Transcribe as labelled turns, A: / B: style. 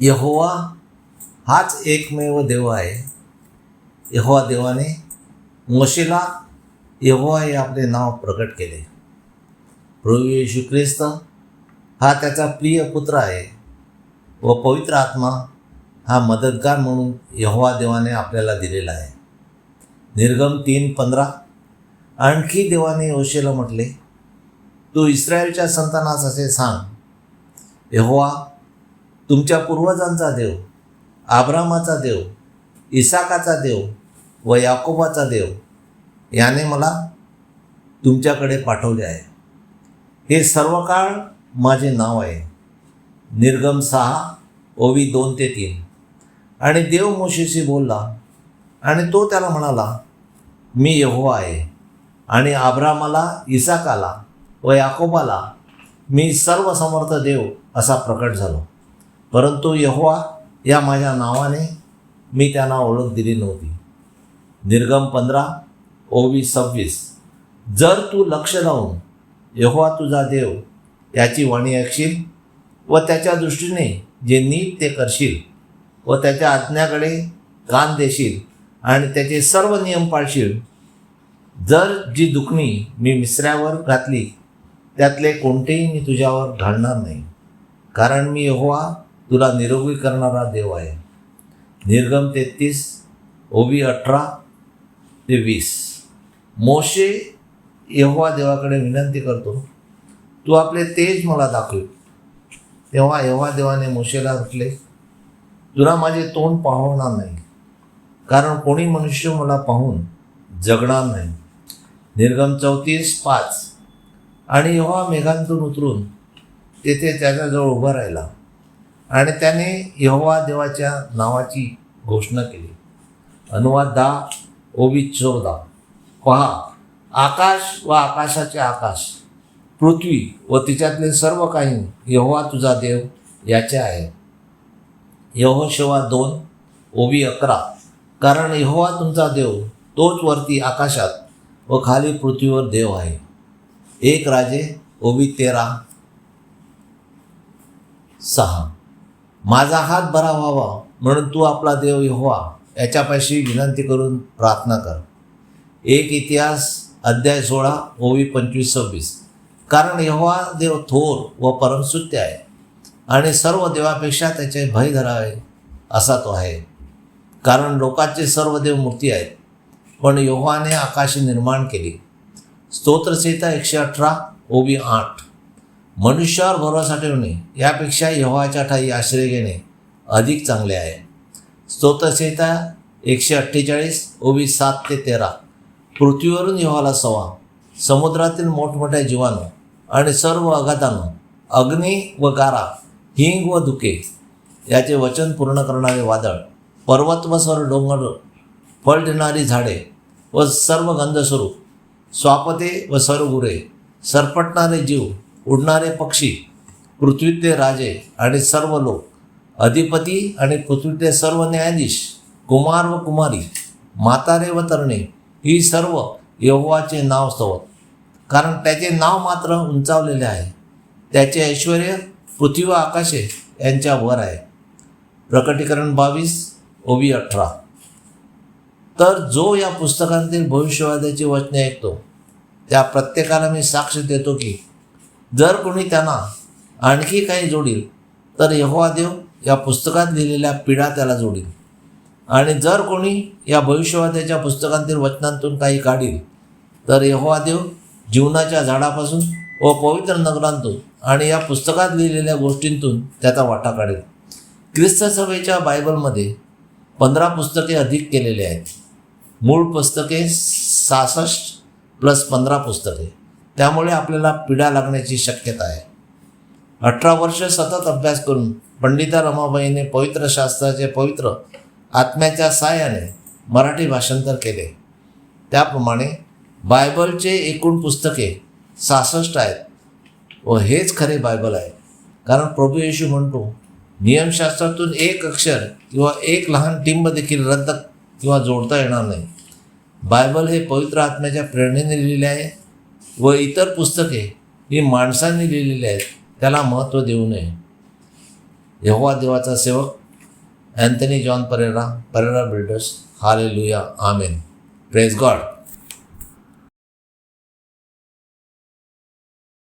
A: यहोवा हाच एकमेव देव आहे. यहोवा देवाने मोशेला यहोवा हे आपले नाव प्रकट केले. प्रभू येशू ख्रिस्त हा त्याचा प्रिय पुत्र आहे व पवित्र आत्मा हा मदतगार म्हणून यहोवा देवाने आपल्याला दिलेला आहे. निर्गम तीन पंधरा आणखी देवाने योशेला म्हटले तू इस्रायलच्या संतानास असे सांग यहोवा तुमच्या पूर्वजांचा देव आब्रामाचा देव इसाकाचा देव व याकोबाचा देव याने मला तुमच्याकडे पाठवले आहे. हे सर्व काळ माझे नाव आहे. निर्गम सहा ओवी दोन ते तीन. आणि देव मोशीशी बोलला आणि तो त्याला म्हणाला मी यहोवा आहे. आणि आब्रामाला इसाकाला व याकोबाला मी सर्व समर्थ देव असा प्रकट झालो. परंतु यहोवा या माझ्या नावाने मी त्यांना ओळख दिली नव्हती. निर्गम पंधरा ओवी सव्वीस. जर तू लक्ष लावून यहोवा तुझा देव याची वाणी ऐकशील व त्याच्या दृष्टीने जे नीट ते करशील व त्याच्या आज्ञाकडे कान देशील आणि त्याचे सर्व नियम पाळशील जर जी दुखणी मी मिसऱ्यावर घातली त्यातले कोणतेही मी तुझ्यावर घालणार नाही. कारण मी यहोवा तुला निरोगी करणारा देव आहे. निर्गम तेहतीस ओबी अठरा ते वीस. मोशे यहोवा देवाकडे विनंती करतो तू आपले तेज मला दाखव. तेव्हा यहोवा देवाने मोशेला म्हटले तुला माझे तोंड पाहवणार नाही कारण कोणी मनुष्य मला पाहून जगणार नाही. निर्गम चौतीस पाच. आणि यहोवा मेघांतून उतरून तेथे त्याच्याजवळ उभा राहिला. आणि त्याने यहोवा देवाच्या नावाची घोषणा केली. अनुवाद दहा ओबी चौदा. पहा आकाश व आकाशाचे आकाश पृथ्वी व तिच्यातले सर्व काही यहोवा तुझा देव याचे आहे. यहोशेवा दोन ओबी अकरा. कारण यहोवा तुमचा देव तोच वरती आकाशात व खाली पृथ्वीवर देव आहे. एक राजे ओबी तेरा सहा. माझा हात बरा व्हावा म्हणून तू आपला देव यहोवा याच्यापाशी विनंती करून प्रार्थना कर. एक इतिहास अध्याय सोळा ओवी पंचवीस सव्वीस. कारण यहोवा देव थोर व परमसुत्य आहे आणि सर्व देवापेक्षा त्याचे भय धरावे असा तो आहे. कारण लोकांचे सर्व देव मूर्ती आहेत पण यहोवाने आकाश निर्माण केली. स्तोत्रसहिता एकशे अठरा ओबी आठ. मनुष्यावर भरोसा ठेवणे यापेक्षा यव्हाच्या ठाई आश्रय घेणे अधिक चांगले आहे. स्तोत्रसंहिता एकशे अठ्ठेचाळीस ओवी सात ते तेरा. पृथ्वीवरून यव्हाला सवा. समुद्रातील मोठमोठ्या जीवाणू आणि सर्व अगाधानं अग्नी व गारा हिंग व दुके याचे वचन पूर्ण करणारे वादळ पर्वत व सर्व डोंगर फळ देणारी झाडे व सर्व गंधस्वरूप स्वापते व सरगुरे सरपटणारे जीव उडणारे पक्षी पृथ्वीतले राजे आणि सर्व लोक अधिपती आणि पृथ्वीतले सर्व न्यायाधीश कुमार व कुमारी म्हातारे व तरणे ही सर्व यहोवाचे नाव स्तवत कारण त्याचे नाव मात्र उंचावलेले आहे. त्याचे ऐश्वर पृथ्वी व आकाशे यांच्या वर आहे. प्रकटीकरण बावीस ओवी अठरा. तर जो या पुस्तकांतील भविष्यवादाची वचने ऐकतो त्या प्रत्येकाला मी साक्ष देतो की जर कोणी त्यांना आणखी काही जोडील तर यहोवा देव या पुस्तकात लिहिलेल्या पिढा त्याला जोडील. आणि जर कोणी या भविष्यवाद्याच्या पुस्तकांतील वचनांतून काही काढील तर यहोवा देव जीवनाच्या झाडापासून व पवित्र नगरांतून आणि या पुस्तकात लिहिलेल्या गोष्टींतून त्याचा वाटा काढेल. ख्रिस्त सभेच्या बायबलमध्ये पंधरा पुस्तके अधिक केलेले आहेत. मूळ पुस्तके सहासष्ट प्लस पंधरा पुस्तके. त्यामुळे आपल्याला पिढा लागण्याची शक्यता आहे. अठरा वर्ष सतत अभ्यास करून पंडिता रमाबाईने पवित्र शास्त्राचे पवित्र आत्म्याच्या साहाय्याने मराठी भाषांतर केले. त्याप्रमाणे बायबलचे एकूण पुस्तके सहासष्ट आहेत व हेच खरे बायबल आहे. कारण प्रभू येशू म्हणतो नियमशास्त्रातून एक अक्षर किंवा एक लहान टिंब देखील रद्द किंवा जोडता येणार नाही. बायबल हे पवित्र आत्म्याच्या प्रेरणेने लिहिलेले आहे. व इतर पुस्तके ही माणसांनी लिहिलेली आहेत त्याला महत्त्व देऊ नये. यहोवा देवाचा सेवक Anthony John Pereira Pereira builders hallelujah amen. Praise God